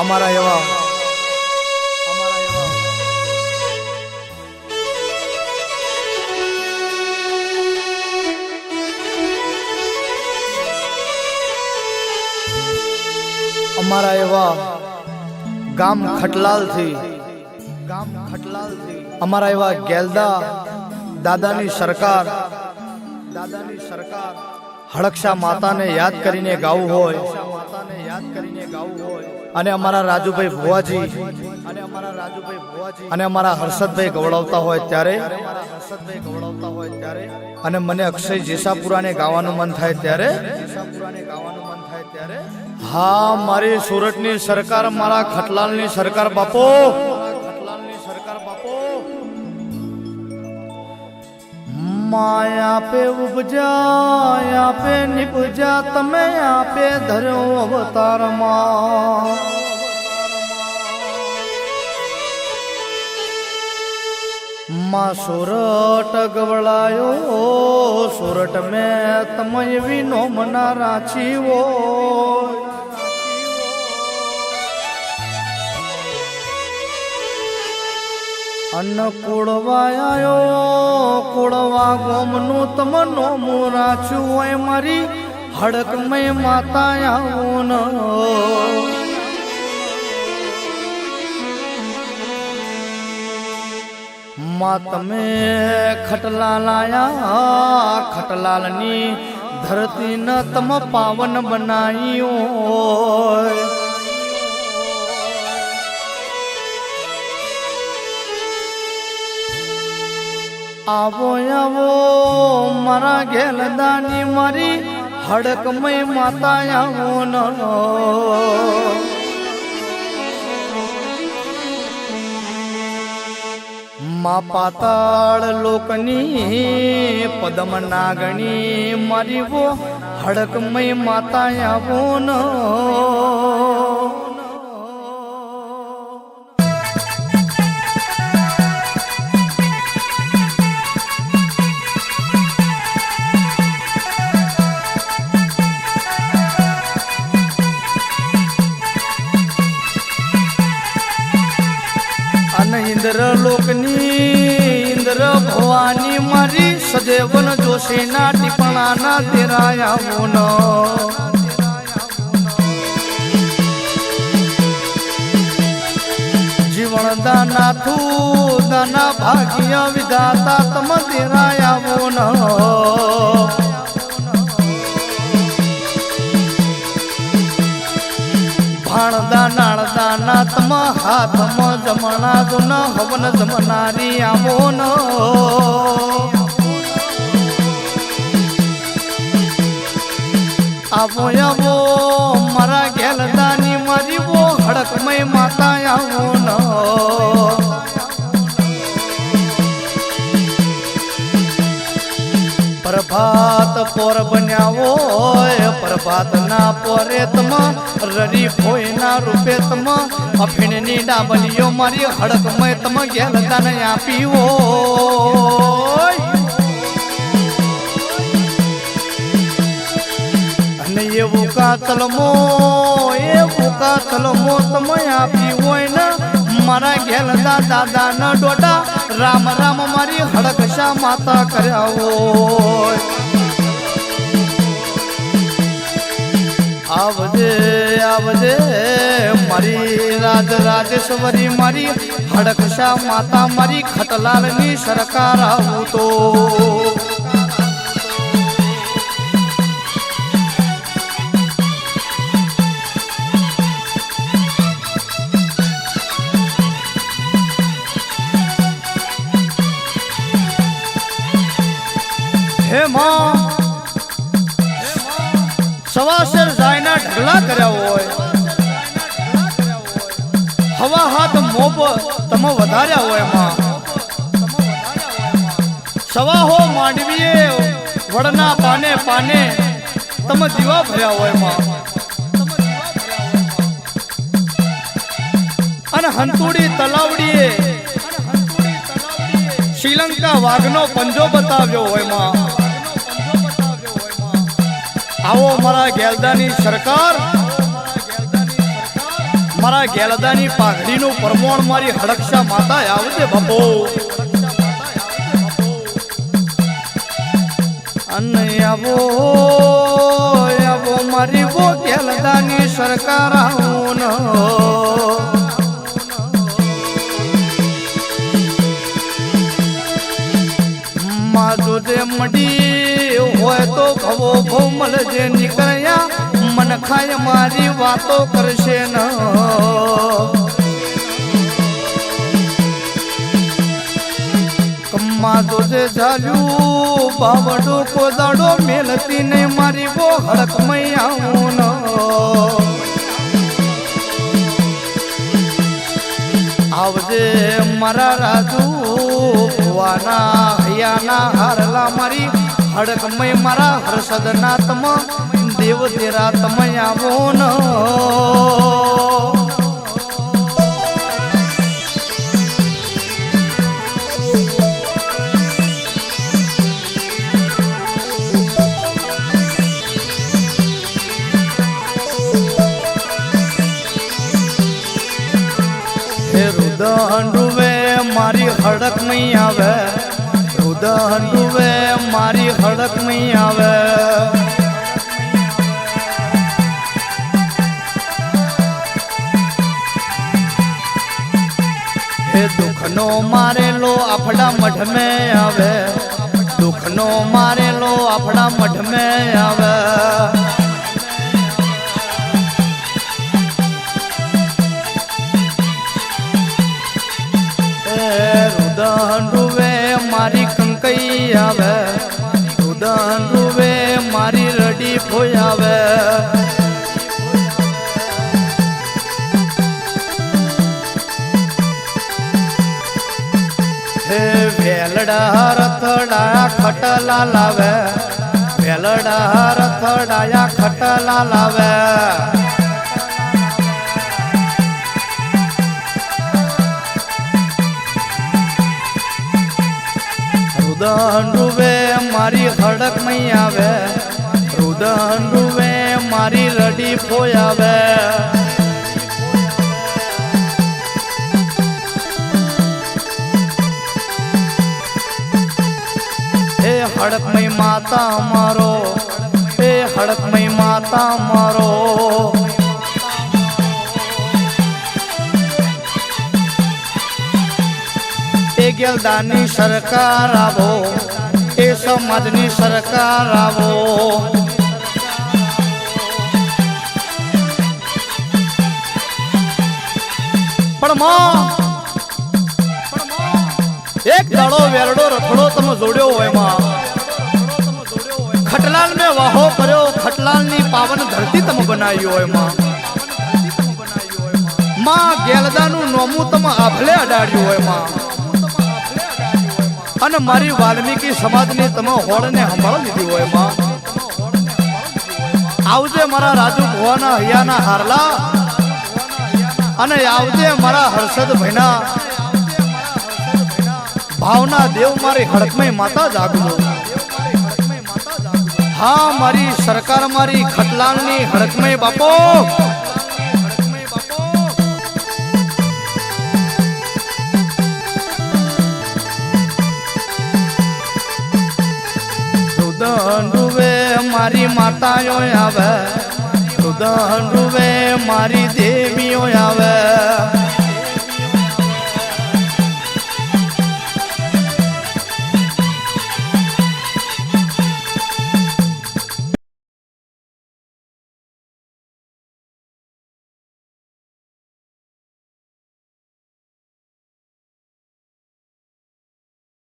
અમારા એવા. અમારા એવા. ગામ ખટલાલથી ગામ ખટલાલથી. થી અમારા એવા ગેલદા દાદાની સરકાર. દાદાની સરકાર હડકશા માતાને યાદ કરીને ગાવું હોય. માતાને યાદ કરીને ગાવું અને અમારા રાજુભાઈ ભુવાજી અને અમારા રાજુભાઈ ભુવાજી અને અમારા હર્ષદભાઈ ગવડાવતા હોય ત્યારે હર્ષદભાઈ ગવડાવતા હોય ત્યારે અને મને અક્ષય જેસાપુરાને ગાવાનું મન થાય ત્યારે જેસાપુરાને ગાવાનું મન થાય ત્યારે હા, મારી સુરતની સરકાર, મારા ખટલાલની સરકાર બાપો. માયા પે ઉપજા, આપે નિપજા, તમે આપે ધર્યો અવતારમાં. માં સુરટ ગવળાયો સુરટ મેં તમય વિનો મના રાચીવો અન્ન કુળવાયો કુળવા ગોમનું તમનો નોમું રાખ્યું હોય મારી હડકમય માતા આવું માં તમે ખટલાલ આયા ખટલાલની ધરતી ન તમ પાવન બનાવ્યું આવો આવો, મારા ગેલદાની મારી હડકમય માતા આવો ન મા પાતાળ લોકની પદમ નાગણી મારી વો હડકમય માતા આવો ન ઇન્દ્ર લોકની, ઇન્દ્ર ભવાની મારી સદેવન જોશીના ટીપણાના તેરાયા મોન જીવન દાના થુ દાના ભાગ્ય વિધાતા તમ તેરાયા ન હાથમ જમણા દુન હવન જમનારી આવો ન આવો આવો, મારા ગેલદાની મારી વો હડકમય માતા આવો ન પ્રભાત પોર બન્યા હોય પ્રભાત રડી ફોઈના તમ રરી ભોય ના રૂપે તમ, અફીણની ડાબલીઓ મારી હડકમય તમ ગેલ દાન આપી અને એવું કાતલમો એવું કાતલમો તમે આપી હોય ને મારા ગેલદા દાદા ન ડોડા, રામ રામ મારી હડકશા માતા કર્યા હોય આવજે આવજે, મારી રાજ રાજેશ્વરી, મારી હડકશા માતા, મારી ખટલાલની સરકાર આવું તો. હે માં સવાસર જાયના ઢગલા કર્યા હોય. હવા હાથ મોપ તમે વધાર્યા હોયમાં સવા હો માંડવીએ, વડના પાને પાને તમે દીવા ભર્યા હોયમાં અને હંતુડી તલાવડીએ. શ્રીલંકા વાઘનો પંજો બતાવ્યો હોયમાં આવો મારા ગેલદાની સરકાર. મારા ગેલદાની પાઘડીનું પરમોણ મારી હડકશા માતા આવજે બાપો. અને આવો આવો મારી વો ગેલદાની સરકાર આવું. હોય તો ભવો ભો મળજે નીકળ્યા, મન ખાય મારી વાતો કરશે ન. માજો જે ઝાલ્યું, બાવડો કોદાડો મેલતી ને મારી બો હળક મૈયાઉન આવજે મારા રાજુ, ભુવાના હૈયાના હારલા મારી હડકમય મારા હર્ષદના તમ દેવ તેરા તમે આવો ન મારી હડક નહીં આવે. રુદન ડૂબે નહીં આવે. હે દુઃખનો મારેલો આફડા મઢ આવે. દુઃખનો મારેલો આફડા મઢ આવે. વેલડા રથડાયા ખટલા લાવે. વેલડા રથડાયા ખટલા લાવે. રુદન રૂવે મારી હડક નહીં આવે. રુદન રૂવે મારી રડી ફોઈ હડકમય માતા મારો. એ હડકમય માતા મારો. એ ગેલદાની સરકાર આવો. એ સમાજની સરકાર આવો. પણ એક દાડો વેરડો રખડો તમે જોડ્યો હોય, માં. ખટલાલ મેં વાહો કર્યો. ખટલાલની પાવન ધરતી તમે બનાવી હોયમાં. માં ગેલદાનું નોમું તમે આભલે અડાડ્યું હોયમાં. અને મારી વાલ્મીકી સમાજની તમે હોળને સંભાળ લીધી હોયમાં. આવજે મારા રાજુ ભુવાના હૈયાના હારલા. અને આવજે મારા હર્ષદ ભાઈના ભાવના દેવ મારી હડકમય માતા જાગજો. હા મારી સરકાર મારી ખટલાલની હડકમય બાપો. મારી માતાઓ આવે. ડૂબે મારી